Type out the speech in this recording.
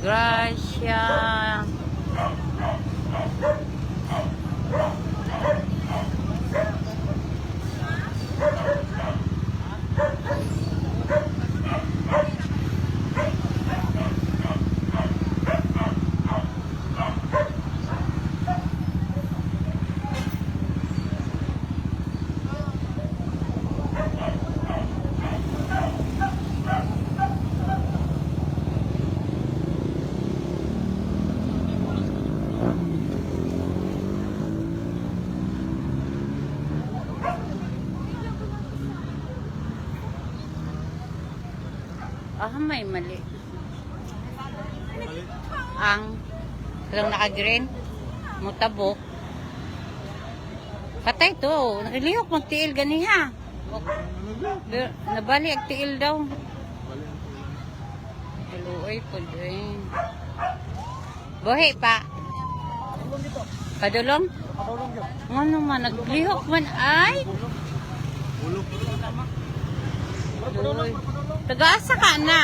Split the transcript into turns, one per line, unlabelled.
感谢。Ah, may mali. Ang lang naka-green. Mutabok. Patay to. Nakalihok magtiil ganiha.
Ano?
Pero, Nabali ang tiil daw. Haluoy po din. Buhi pa. Padulong?
Katulong yun.
Nga naman, naglihok man ay. Taga-asa ka na.